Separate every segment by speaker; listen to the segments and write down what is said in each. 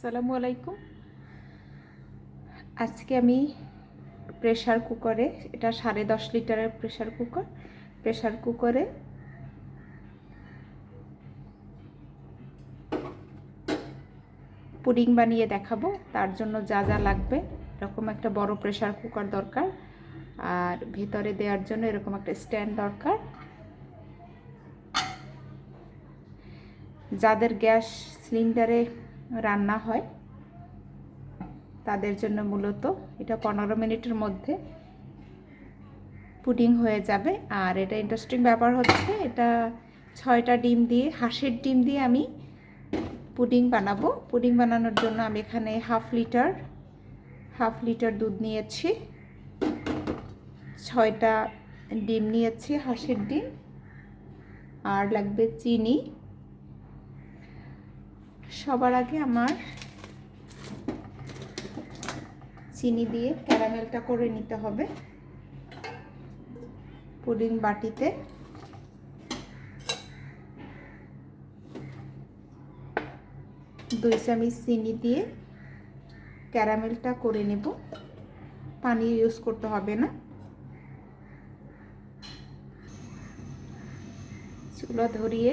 Speaker 1: আসসালামু আলাইকুম। আজকে আমি প্রেশার কুকারে, এটা সাড়ে দশ লিটারের প্রেশার কুকার প্রেশার কুকারে পুডিং বানিয়ে দেখাবো। তার জন্য যা যা লাগবে, এরকম একটা বড় প্রেশার কুকার দরকার। আর ভেতরে দেওয়ার জন্য এরকম একটা স্ট্যান্ড দরকার। যাদের গ্যাস সিলিন্ডারে রান্না হয়। তাদের জন্য মূলত এটা পনেরো মিনিটের মধ্যে পুডিং হয়ে যাবে। আর এটা ইন্টারেস্টিং ব্যাপার হচ্ছে, এটা ছয়টা ডিম দিয়ে, হাঁসের ডিম দিয়ে আমি পুডিং বানাবো। পুডিং বানানোর জন্য আমি এখানে হাফ লিটার হাফ লিটার দুধ নিয়েছি। ছয়টা ডিম নিয়েছি, হাঁসের ডিম। আর লাগবে চিনি। সবার আগে আমার চিনি দিয়ে ক্যারামেলটা করে নিতে হবে পুডিং বাটিতে। দুই চামচ চিনি দিয়ে ক্যারামেলটা করে নেব। পানি ইউজ করতে হবে না। চুলা ধরিয়ে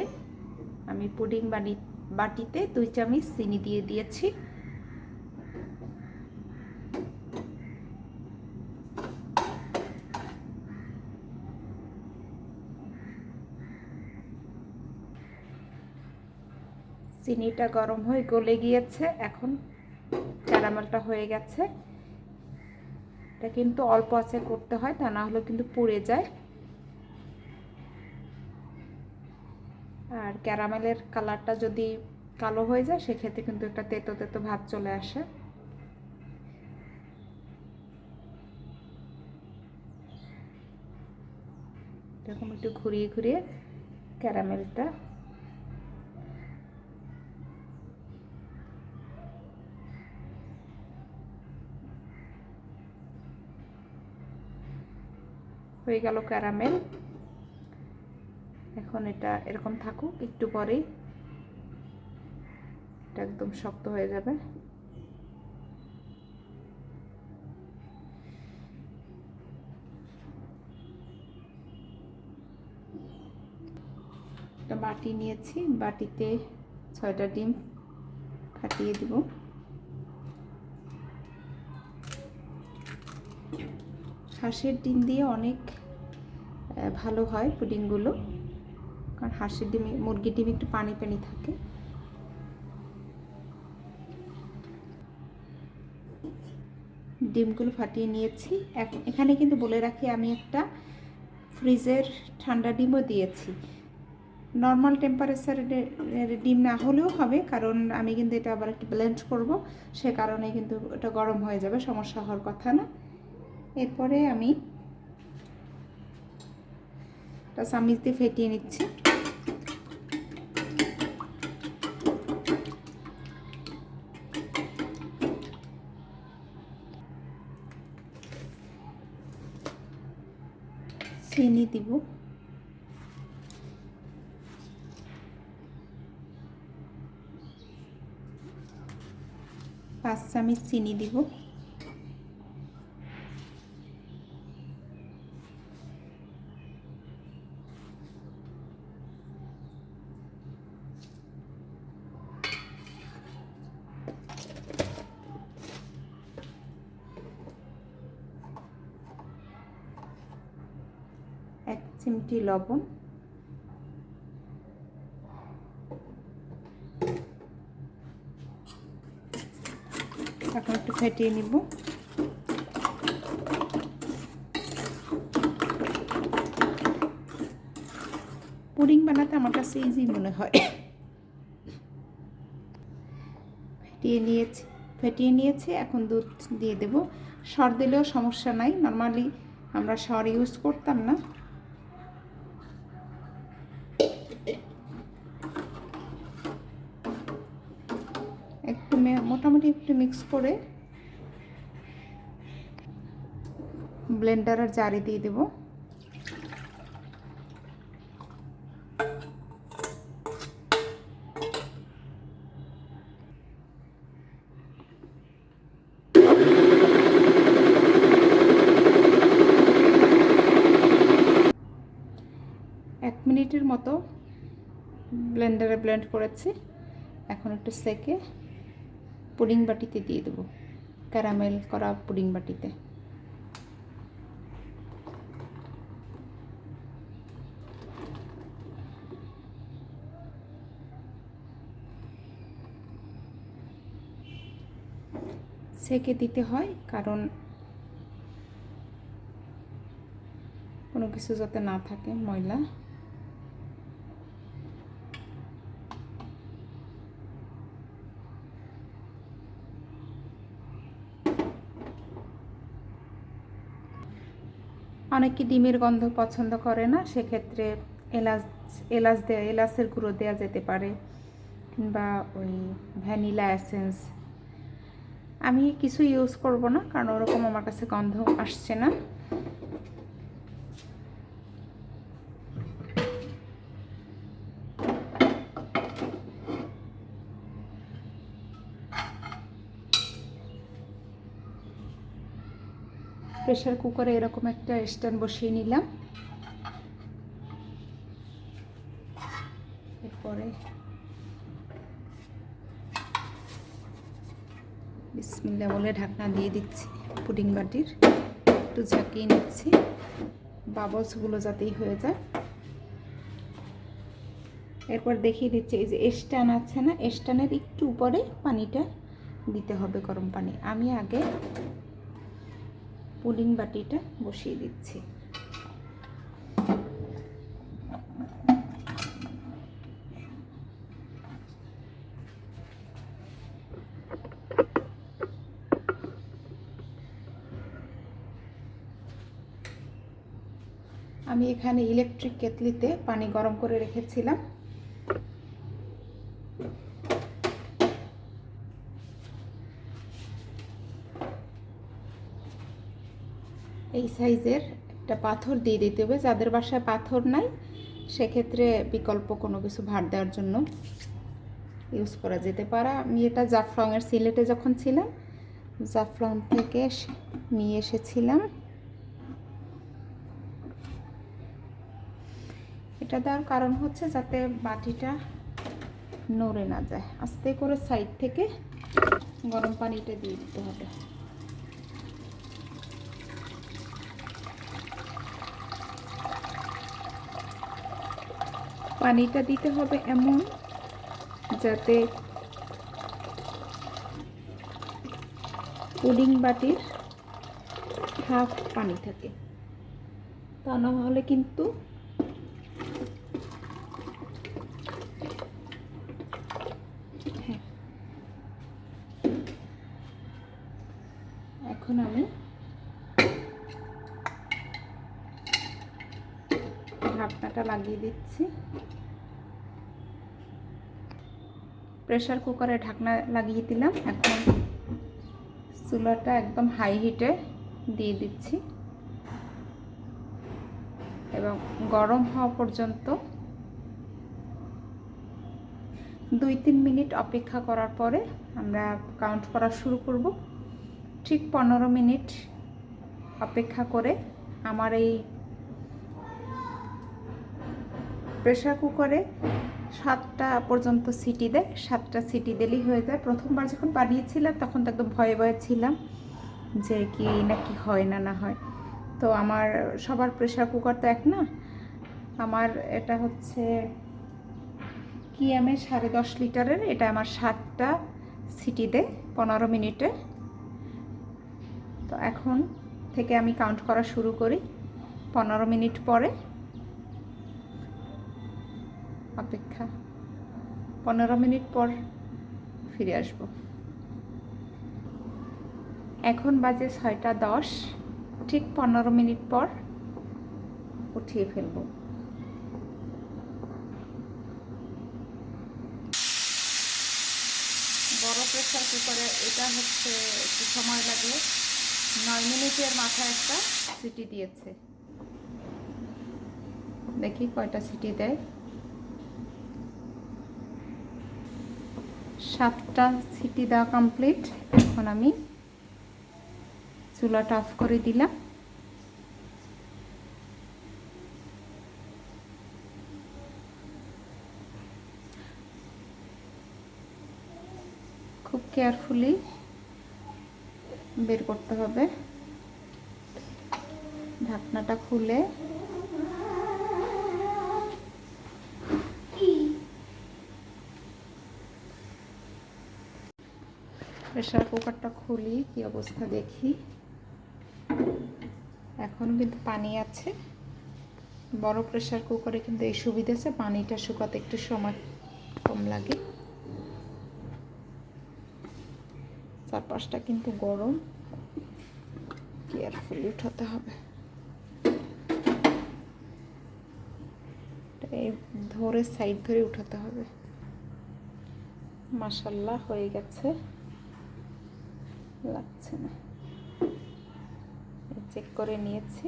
Speaker 1: আমি পুডিং বানি বাটিতে দুই চামচ চিনি দিয়ে দিয়েছি। চিনিটা গরম হয়ে গলে গিয়েছে, এখন ক্যারামেলটা হয়ে গেছে। এটা কিন্তু অল্প আছে করতে হয়, তা না হলে কিন্তু পুড়ে যায়। আর ক্যারামেলের কালারটা যদি কালো হয়ে যায়, সেক্ষেত্রে কিন্তু একটা তেতো তেতো ভাব চলে আসে। এরকম একটু ঘুরিয়ে ঘুরিয়ে ক্যারামেলটা। হয়ে গেল ক্যারামেল। এখন এটা এরকম থাকুক, একটু পরেই। এটা একদম শক্ত হয়ে যাবে। একটা বাটি নিয়েছি, বাটিতে ছয়টা ডিম ফাটিয়ে দিব। হাঁসের ডিম দিয়ে অনেক ভালো হয় পুডিংগুলো। কারণ হাঁসের ডিমে, মুরগির ডিম একটু পানি পানি থাকে। ডিমগুলো ফাটিয়ে নিয়েছি। এখানে কিন্তু বলে রাখি, আমি একটা ফ্রিজের ঠান্ডা ডিমও দিয়েছি। নর্মাল টেম্পারেচারের ডিম না হলেও হবে, কারণ আমি কিন্তু এটা আবার একটু ব্লেন্ড করব। সে কারণে কিন্তু এটা গরম হয়ে যাবে, সমস্যা হওয়ার কথা না। এরপরে আমি একটা চামিচ দিয়ে ফেটিয়ে নিচ্ছি। চিনি দিব। পাঁচ চামচ চিনি দিব। চিমটি লবণ। এখন একটু ফেটিয়ে নিব। পুডিং বানাতে আমার কাছে ইজি মনে হয়। ফেটিয়ে নিয়েছি ফেটিয়ে নিয়েছি, এখন দুধ দিয়ে দেব। সর দিলেও সমস্যা নাই। নর্মালি আমরা সর ইউজ করতাম না। একটু মিক্স করে ব্লেন্ডারের জারি দিয়ে দেব। এক মিনিটের মতো ব্লেন্ডারে ব্লেন্ড করেছি। এখন একটু সেকে পুডিং বাটিতে দিয়ে দেবো। ক্যারামেল করা পুডিং বাটিতে। সেকে দিতে হয়, কারণ কোনো কিছু যাতে না থাকে ময়লা। অনেকে ডিমের গন্ধ পছন্দ করে না, সেক্ষেত্রে এলাচ এলাচ দেওয়া এলাচের গুঁড়ো দেওয়া যেতে পারে কিংবা ওই ভ্যানিলা অ্যাসেন্স আমি কিছু ইউজ করব না, কারণ ওরকম আমার কাছে গন্ধ আসছে না। প্রেশার কুকারে এরকম একটা স্ট্যান্ড বসিয়ে নিলাম। এরপরে বিসমিল্লা বলে ঢাকনা দিয়ে দিচ্ছি পুডিং বাটির। একটু ঝাঁকিয়ে নিচ্ছি, বাবলসগুলো যাতেই হয়ে যায়। এরপর দেখিয়ে দিচ্ছি, এই যে স্ট্যান্ড আছে না, স্ট্যান্ডের একটু উপরে পানিটা দিতে হবে গরম পানি। আমি আগে পুডিং বাটিটা বসিয়ে দিচ্ছি। আমি এখানে ইলেকট্রিক কেতলিতে পানি গরম করে রেখেছিলাম। এই সাইজের একটা পাথর দিয়ে দিতে হবে। যাদের বাসায় পাথর নাই, সেক্ষেত্রে বিকল্প কোনো কিছু ভার দেওয়ার জন্য ইউজ করা যেতে পারে। আমি এটা জাফলংয়ের সিলেটে যখন ছিলাম জাফরং থেকে নিয়ে এসেছিলাম। এটা দেওয়ার কারণ হচ্ছে যাতে বাটিটা নড়ে না যায়। আস্তে করে সাইড থেকে গরম পানিটা দিয়ে দিতে হবে। পানিটা দিতে হবে এমন যাতে পুডিং বাটির হাফ পানি থাকে। তা না হলে কিন্তু হ্যাঁ। এখন আমি ঢাকনাটা লাগিয়ে দিচ্ছি। প্রেশার কুকারে ঢাকনা লাগিয়ে দিলাম। এখন চুলাটা একদম হাই হিটে দিয়ে দিচ্ছি। এবং গরম হওয়া পর্যন্ত দুই তিন মিনিট অপেক্ষা করার পরে আমরা কাউন্ট করা শুরু করব। ঠিক পনেরো মিনিট অপেক্ষা করে আমার এই প্রেশার কুকারে সাতটা পর্যন্ত সিটি দেয়, সাতটা সিটি দিলেই হয়ে যায়। প্রথমবার যখন বানিয়েছিলাম, তখন তো একদম ভয়ে ভয়ে ছিলাম যে কি নাকি হয় না না হয়। তো আমার সবার প্রেশার কুকার তো এক না। আমার এটা হচ্ছে কি আমি সাড়ে দশ লিটারের, এটা আমার সাতটা সিটি দেয় পনেরো মিনিটে। তো এখন থেকে আমি কাউন্ট করা শুরু করি। পনেরো মিনিট পরে অপেক্ষা। পনেরো মিনিট পর ফিরে আসব। এখন বাজে ছয়টা দশ, ঠিক পনেরো মিনিট পর উঠিয়ে ফেলব। বড় প্রেশার কুকারে এটা হচ্ছে একটু সময় লাগে। নয় মিনিটের মাথায় একটা সিটি দিয়েছে। দেখি কয়টা সিটি দেয়। সাতটা সিটি দেওয়া কমপ্লিট এখন আমি চুলা টাফ করে দিলাম। খুব কেয়ারফুলি বের করতে হবে। ঢাকনাটা খুলে প্রেশার কুকারটা খুলি, কি অবস্থা দেখি। এখনও কিন্তু পানি আছে। বড় প্রেশার কুকারে কিন্তু এই সুবিধা আছে, পানিটা শুকাতে একটু সময় কম লাগে। চারপাশটা কিন্তু গরম। কেয়ারফুলি উঠাতে হবে। এই ধরে সাইড ধরে উঠাতে হবে। মাসাল্লাহ হয়ে গেছে। লাগছে না। চেক করে নিয়েছি।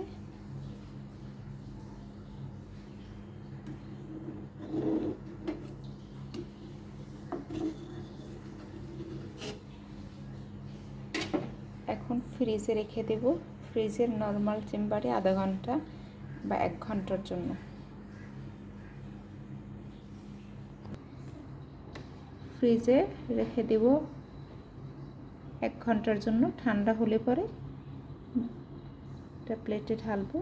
Speaker 1: এখন ফ্রিজে রেখে দেব। ফ্রিজের নর্মাল চেম্বারে আধা ঘণ্টা বা এক ঘণ্টার জন্য। ফ্রিজে রেখে দেব এক ঘণ্টার জন্য ঠান্ডা হলে পরে একটা প্লেটে ঢালবো।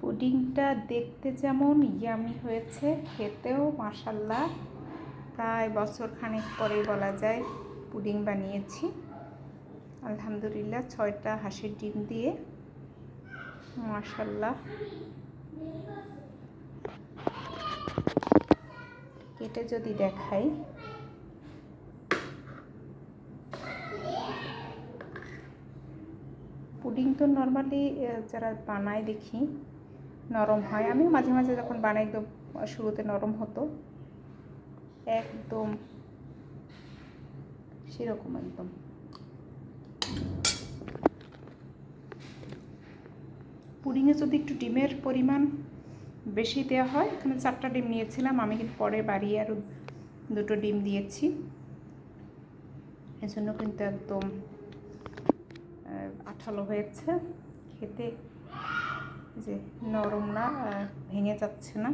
Speaker 1: পুডিংটা দেখতে যেমন ইয়ামি হয়েছে, খেতেও মাসাল্লাহ প্রায় বছর খানেক পরেই বলা যায় পুডিং বানিয়েছি। আলহামদুলিল্লাহ ছয়টা হাঁসের ডিম দিয়ে মাসাল্লাহ কেটে যদি দেখাই। পুডিং তো নর্মালি যারা বানায় দেখি, নরম হয়। আমিও মাঝে মাঝে যখন বানাই, একদম শুরুতে নরম হতো। একদম সেরকম একদম। পুডিংয়ে যদি একটু ডিমের পরিমাণ বেশি দেওয়া হয়। এখানে চারটা ডিম নিয়েছিলাম, আমি কিন্তু পরে বাড়িয়ে আরও দুটো ডিম দিয়েছি। এজন্য কিন্তু একদম আঠালো হয়েছে। খেতে যে নরম না ভেঙে যাচ্ছে না।